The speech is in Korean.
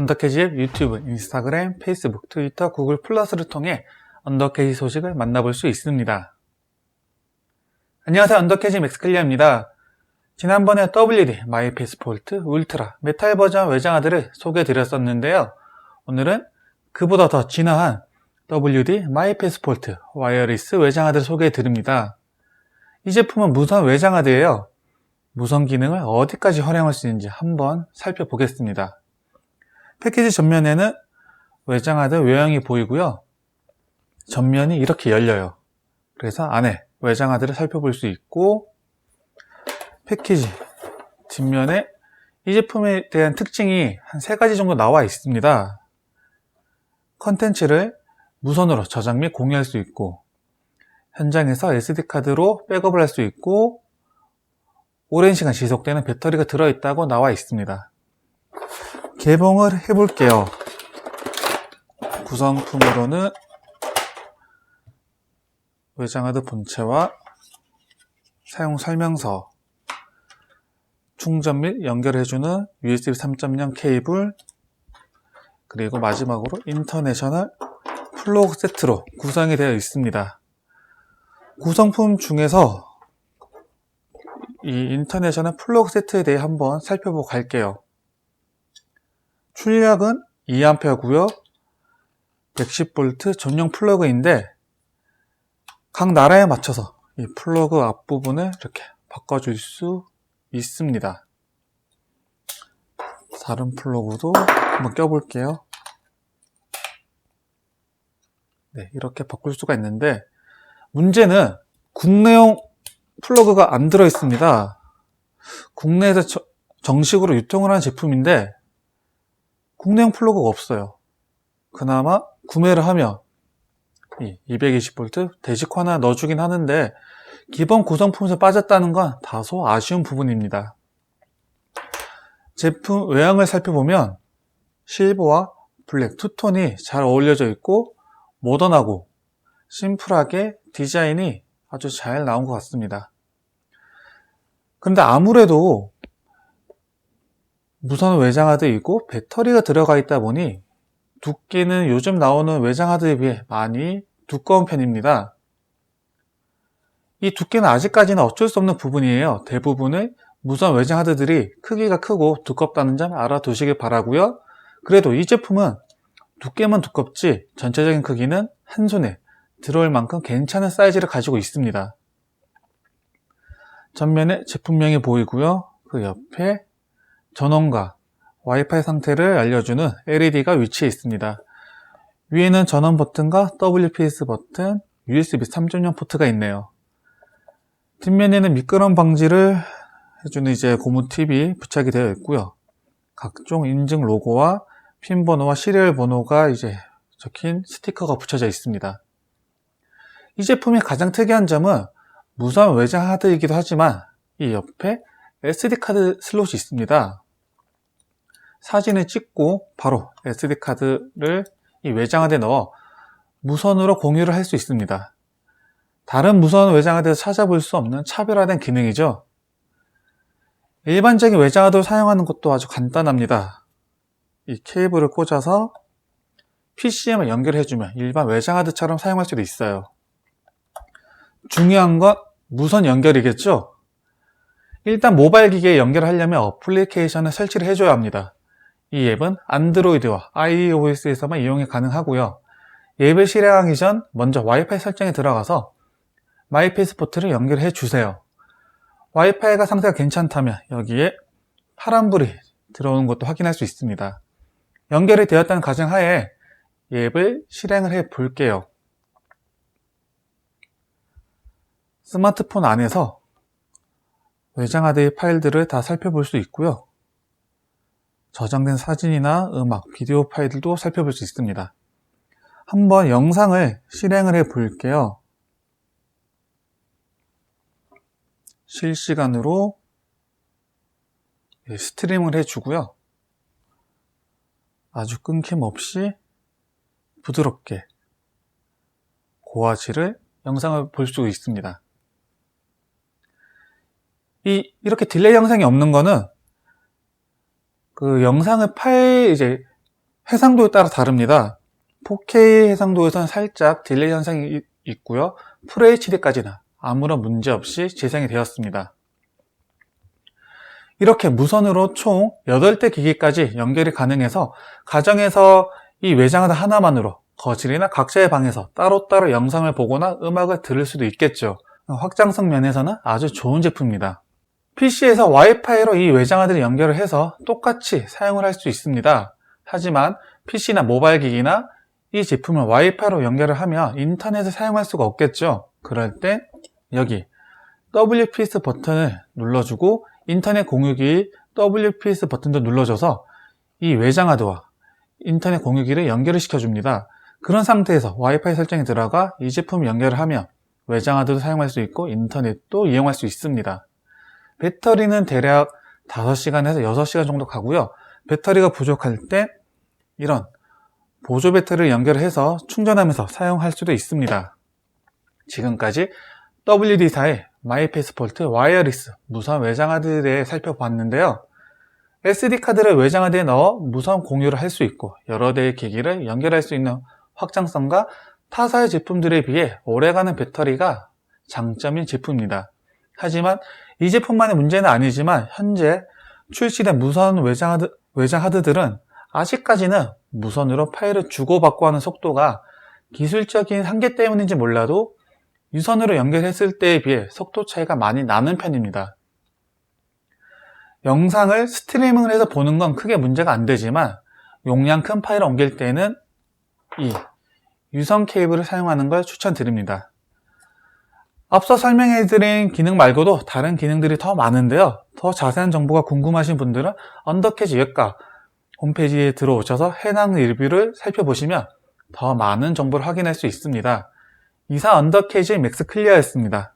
언더캐지 앱 유튜브, 인스타그램, 페이스북, 트위터, 구글 플러스를 통해 언더캐지 소식을 만나볼 수 있습니다. 안녕하세요. 언더캐지 맥스클리아입니다. 지난번에 WD, 마이패스폴트, 울트라, 메탈 버전 외장하드를 소개해 드렸었는데요. 오늘은 그보다 더 진화한 WD, 마이패스폴트, 와이어리스 외장하드를 소개해 드립니다. 이 제품은 무선 외장하드예요. 무선 기능을 어디까지 활용할 수 있는지 한번 살펴보겠습니다. 패키지 전면에는 외장하드 외형이 보이고요. 전면이 이렇게 열려요. 그래서 안에 외장하드를 살펴볼 수 있고 패키지 뒷면에 이 제품에 대한 특징이 한 세 가지 정도 나와 있습니다. 컨텐츠를 무선으로 저장 및 공유할 수 있고 현장에서 SD카드로 백업을 할 수 있고 오랜 시간 지속되는 배터리가 들어있다고 나와 있습니다. 개봉을 해 볼게요. 구성품으로는 외장하드 본체와 사용 설명서, 충전 및 연결해주는 USB 3.0 케이블, 그리고 마지막으로 인터내셔널 플로그 세트로 구성이 되어 있습니다. 구성품 중에서 이 인터내셔널 플러그 세트에 대해 한번 살펴보고 갈게요. 출력은 2A고요. 110V 전용 플러그인데 각 나라에 맞춰서 이 플러그 앞부분을 이렇게 바꿔줄 수 있습니다. 다른 플러그도 한번 껴볼게요. 네, 이렇게 바꿀 수가 있는데 문제는 국내용 플러그가 안 들어 있습니다. 국내에서 저- 정식으로 유통을 하는 제품인데 국내용 플러그가 없어요. 그나마 구매를 하면 이 220V 대식 하나 넣어주긴 하는데 기본 구성품에서 빠졌다는 건 다소 아쉬운 부분입니다. 제품 외형을 살펴보면 실버와 블랙 투톤이 잘 어울려져 있고 모던하고 심플하게 디자인이 아주 잘 나온 것 같습니다. 근데 아무래도 무선 외장하드이고 배터리가 들어가 있다 보니 두께는 요즘 나오는 외장하드에 비해 많이 두꺼운 편입니다. 이 두께는 아직까지는 어쩔 수 없는 부분이에요. 대부분의 무선 외장하드들이 크기가 크고 두껍다는 점 알아두시길 바라고요. 그래도 이 제품은 두께만 두껍지 전체적인 크기는 한 손에 들어올 만큼 괜찮은 사이즈를 가지고 있습니다. 전면에 제품명이 보이고요. 그 옆에 전원과 와이파이 상태를 알려주는 LED가 위치해 있습니다. 위에는 전원 버튼과 WPS 버튼, USB 3.0 포트가 있네요. 뒷면에는 미끄럼 방지를 해주는 이제 고무 팁이 부착이 되어 있고요. 각종 인증 로고와 핀 번호와 시리얼 번호가 이제 적힌 스티커가 붙여져 있습니다. 이 제품의 가장 특이한 점은 무선 외장 하드이기도 하지만 이 옆에 SD카드 슬롯이 있습니다. 사진을 찍고 바로 SD카드를 이 외장 하드에 넣어 무선으로 공유를 할 수 있습니다. 다른 무선 외장 하드에서 찾아볼 수 없는 차별화된 기능이죠. 일반적인 외장 하드를 사용하는 것도 아주 간단합니다. 이 케이블을 꽂아서 PCM을 연결해주면 일반 외장 하드처럼 사용할 수도 있어요. 중요한 건 무선 연결이겠죠? 일단 모바일 기기에 연결하려면 어플리케이션을 설치를 해줘야 합니다. 이 앱은 안드로이드와 iOS에서만 이용이 가능하고요. 앱을 실행하기 전 먼저 와이파이 설정에 들어가서 마이페이스 포트를 연결해 주세요. 와이파이가 상태가 괜찮다면 여기에 파란불이 들어오는 것도 확인할 수 있습니다. 연결이 되었다는 가정하에 이 앱을 실행을 해 볼게요. 스마트폰 안에서 외장하드의 파일들을 다 살펴볼 수 있고요. 저장된 사진이나 음악, 비디오 파일들도 살펴볼 수 있습니다. 한번 영상을 실행을 해 볼게요. 실시간으로 스트리밍을 해주고요. 아주 끊김 없이 부드럽게 고화질을 영상을 볼 수 있습니다. 이, 이렇게 딜레이 영상이 없는 거는 그 영상을 파일, 이제 해상도에 따라 다릅니다. 4K 해상도에서는 살짝 딜레이 현상이 이- 있고요. FHD까지는 아무런 문제 없이 재생이 되었습니다. 이렇게 무선으로 총 8대 기기까지 연결이 가능해서 가정에서 이 외장하드 하나만으로 거실이나 각자의 방에서 따로따로 영상을 보거나 음악을 들을 수도 있겠죠. 확장성 면에서는 아주 좋은 제품입니다. PC에서 와이파이로 이 외장하드를 연결을 해서 똑같이 사용을 할 수 있습니다. 하지만 PC나 모바일 기기나 이 제품을 와이파이로 연결을 하면 인터넷을 사용할 수가 없겠죠. 그럴 때 여기 WPS 버튼을 눌러주고 인터넷 공유기 WPS 버튼도 눌러줘서 이 외장하드와 인터넷 공유기를 연결을 시켜줍니다. 그런 상태에서 와이파이 설정에 들어가 이 제품 연결을 하면 외장하드도 사용할 수 있고 인터넷도 이용할 수 있습니다. 배터리는 대략 5시간에서 6시간 정도 가고요. 배터리가 부족할 때 이런 보조 배터리를 연결해서 충전하면서 사용할 수도 있습니다. 지금까지 WD사의 마이패스포트 와이어리스 무선 외장하드에 대해 살펴봤는데요. SD카드를 외장하드에 넣어 무선 공유를 할 수 있고 여러 대의 기기를 연결할 수 있는 확장성과 타사의 제품들에 비해 오래가는 배터리가 장점인 제품입니다. 하지만 이 제품만의 문제는 아니지만 현재 출시된 무선 외장 하드, 외장 하드들은 아직까지는 무선으로 파일을 주고받고 하는 속도가 기술적인 한계 때문인지 몰라도 유선으로 연결했을 때에 비해 속도 차이가 많이 나는 편입니다. 영상을 스트리밍을 해서 보는 건 크게 문제가 안 되지만 용량 큰 파일을 옮길 때는 이 유선 케이블을 사용하는 걸 추천드립니다. 앞서 설명해드린 기능 말고도 다른 기능들이 더 많은데요. 더 자세한 정보가 궁금하신 분들은 언더캐지 웹과 홈페이지에 들어오셔서 해당 리뷰를 살펴보시면 더 많은 정보를 확인할 수 있습니다. 이상 언더캐지 맥스 클리어였습니다.